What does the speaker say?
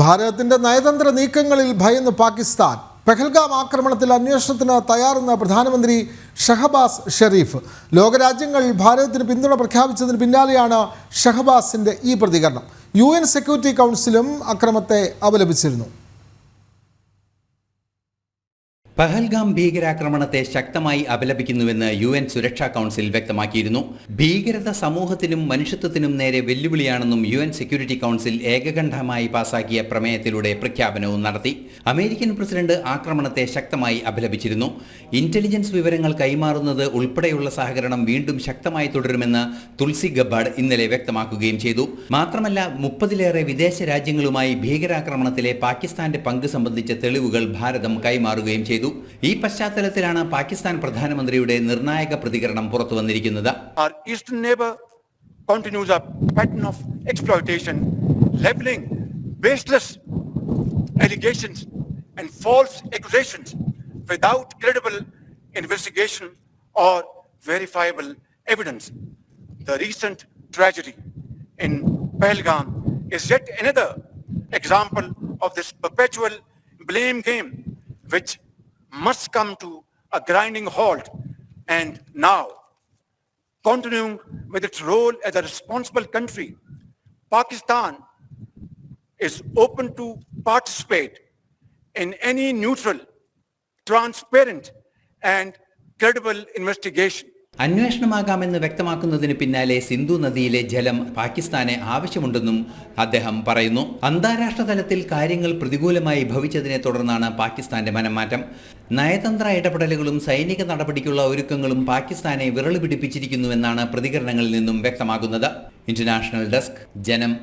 ഭാരതത്തിന്റെ നയതന്ത്ര നീക്കങ്ങളിൽ ഭയന്ന് പാകിസ്ഥാൻ. പെഹൽഗാം ആക്രമണത്തിൽ അന്വേഷണത്തിന് തയ്യാറെന്ന പ്രധാനമന്ത്രി ഷഹബാസ് ഷെരീഫ്. ലോകരാജ്യങ്ങൾ ഭാരതത്തിന് പിന്തുണ പ്രഖ്യാപിച്ചതിന് പിന്നാലെയാണ് ഷഹബാസിന്റെ ഈ പ്രതികരണം. യു സെക്യൂരിറ്റി കൗൺസിലും അക്രമത്തെ അപലപിച്ചിരുന്നു. പഹൽഗാം ഭീകരാക്രമണത്തെ ശക്തമായി അപലപിക്കുന്നുവെന്ന് യു എൻ സുരക്ഷാ കൗൺസിൽ വ്യക്തമാക്കിയിരുന്നു. ഭീകരത സമൂഹത്തിനും മനുഷ്യത്വത്തിനും നേരെ വെല്ലുവിളിയാണെന്നും യു എൻ സെക്യൂരിറ്റി കൗൺസിൽ ഏകകണ്ഠമായി പാസാക്കിയ പ്രമേയത്തിലൂടെ പ്രഖ്യാപനവും നടത്തി. അമേരിക്കൻ പ്രസിഡന്റ് ആക്രമണത്തെ ശക്തമായി അപലപിച്ചിരുന്നു. ഇന്റലിജൻസ് വിവരങ്ങൾ കൈമാറുന്നത് ഉൾപ്പെടെയുള്ള സഹകരണം വീണ്ടും ശക്തമായി തുടരുമെന്ന് തുൾസി ഗബ്ബാഡ് ഇന്നലെ വ്യക്തമാക്കുകയും ചെയ്തു. മാത്രമല്ല മുപ്പതിലേറെ വിദേശ രാജ്യങ്ങളുമായി ഭീകരാക്രമണത്തിലെ പാകിസ്ഥാന്റെ പങ്ക് സംബന്ധിച്ച തെളിവുകൾ ഭാരതം കൈമാറുകയും ചെയ്തു. ഈ പശ്ചാത്തലത്തിലാണ് പാകിസ്ഥാൻ പ്രധാനമന്ത്രിയുടെ നിർണായക പ്രതികരണം പുറത്തു വന്നിരിക്കുന്നത്. Investigation must come to a grinding halt and now continuing with its role as a responsible country, Pakistan is open to participate in any neutral, transparent, and credible investigation. അന്വേഷണമാകാമെന്ന് വ്യക്തമാക്കുന്നതിന് പിന്നാലെ സിന്ധു നദിയിലെ ജലം പാകിസ്ഥാനെ ആവശ്യമുണ്ടെന്നും അദ്ദേഹം പറയുന്നു. അന്താരാഷ്ട്ര തലത്തിൽ കാര്യങ്ങൾ പ്രതികൂലമായി ഭവിച്ചതിനെ തുടർന്നാണ് പാകിസ്ഥാന്റെ മനംമാറ്റം. നയതന്ത്ര ഇടപെടലുകളും സൈനിക നടപടിക്കുള്ള ഒരുക്കങ്ങളും പാകിസ്ഥാനെ വിരളി പിടിപ്പിച്ചിരിക്കുന്നുവെന്നാണ് പ്രതികരണങ്ങളിൽ നിന്നും വ്യക്തമാകുന്നത്. ഇന്റർനാഷണൽ ഡെസ്ക് ജനം.